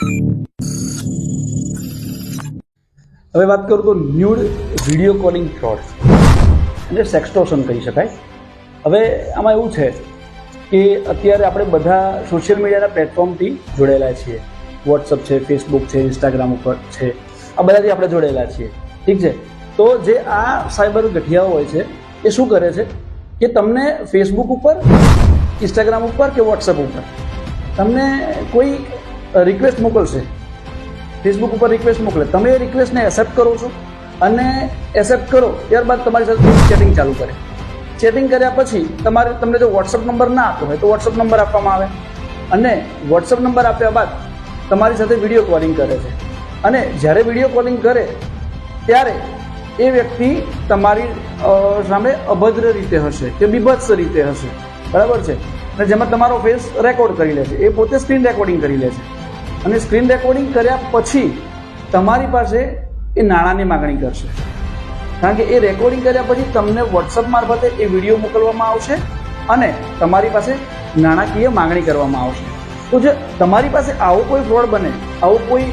હવે વાત કરું તો ન્યૂડ વીડિયો કોલિંગ ફ્રોડ એટલે સેક્સટોશન કહી શકાય. હવે આમાં એવું છે કે અત્યારે આપણે બધા સોશિયલ મીડિયાના પ્લેટફોર્મથી જોડેલા છીએ. વોટ્સઅપ છે ફેસબુક છે ઇન્સ્ટાગ્રામ ઉપર છે. આ બધાથી આપણે જોડેલા છીએ. ઠીક છે? તો જે આ સાયબર ગઠિયાઓ હોય છે, એ શું કરે છે? કે તમને ફેસબુક ઉપર ઇન્સ્ટાગ્રામ ઉપર કે વોટ્સઅપ ઉપર? તમને કોઈ રિક્વેસ્ટ મોકલશે. ફેસબુક ઉપર રિક્વેસ્ટ મોકલે. તમે એ રિક્વેસ્ટને એક્સેપ્ટ કરો છો અને એક્સેપ્ટ કરો, ત્યારબાદ તમારી સાથે ચેટિંગ ચાલુ કરે. ચેટિંગ કર્યા પછી તમારે, તમને જો વોટ્સઅપ નંબર ના આપવો હોય તો વોટ્સઅપ નંબર આપવામાં આવે. અને વોટ્સઅપ નંબર આપ્યા બાદ તમારી સાથે વીડિયો કોલિંગ કરે છે. અને જ્યારે વીડિયો કોલિંગ કરે, ત્યારે એ વ્યક્તિ તમારી સામે અભદ્ર રીતે હશે કે બીભત્સ રીતે હશે. બરાબર છે? અને જેમાં તમારો ફેસ રેકોર્ડ કરી લે છે એ પોતે સ્ક્રીન રેકોર્ડિંગ કરી લે છે અને સ્ક્રીન રેકોર્ડિંગ કર્યા પછી તમારી પાસે એ નાણાંની માગણી કરશે. કારણ કે એ રેકોર્ડિંગ કર્યા પછી તમને વોટ્સઅપ મારફતે એ વીડિયો મોકલવામાં આવશે અને તમારી પાસે નાણાકીય માગણી કરવામાં આવશે. તો જો તમારી પાસે આવો કોઈ ફ્રોડ બને, આવો કોઈ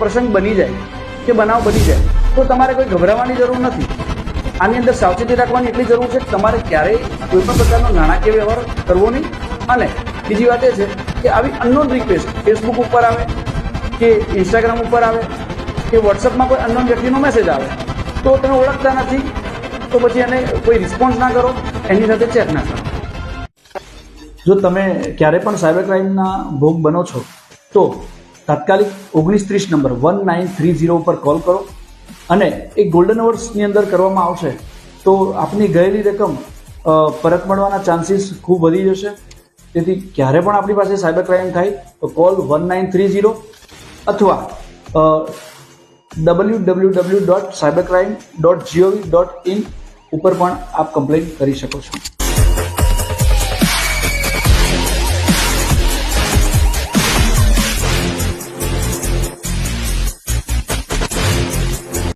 પ્રસંગ બની જાય કે બનાવ બની જાય, તો તમારે કોઈ ગભરાવાની જરૂર નથી. આની અંદર સાવચેતી રાખવાની એટલી જરૂર છે કે તમારે ક્યારેય કોઈ પણ પ્રકારનો નાણાકીય વ્યવહાર કરવો નહીં. અને બીજી વાત એ છે કે આવી અનનોન રિક્વેસ્ટ ફેસબુક ઉપર આવે, કે ઇન્સ્ટાગ્રામ ઉપર આવે, કે વોટ્સઅપમાં કોઈ અનનોન વ્યક્તિનો મેસેજ આવે, તો તમે ઓળખતા નથી, તો પછી એને કોઈ રિસ્પોન્સ ના કરો, એની સાથે ચેક ના કરો. જો તમે ક્યારે પણ સાયબર ક્રાઇમના ભોગ બનો છો, તો તાત્કાલિક ઓગણીસ ત્રીસ number one nine three zero ઉપર કોલ કરો. અને એ ગોલ્ડન અવર્સની અંદર કરવામાં આવશે, તો આપની ગયેલી રકમ પરત મળવાના ચાન્સીસ ખૂબ વધી જશે. તેથી ક્યારે પણ આપણી પાસે સાયબર ક્રાઇમ થાય, તો call one nine three zero અથવા W W W dot cyber crime dot GOV dot in ઉપર પણ આપ કમ્પ્લેન કરી શકો છો.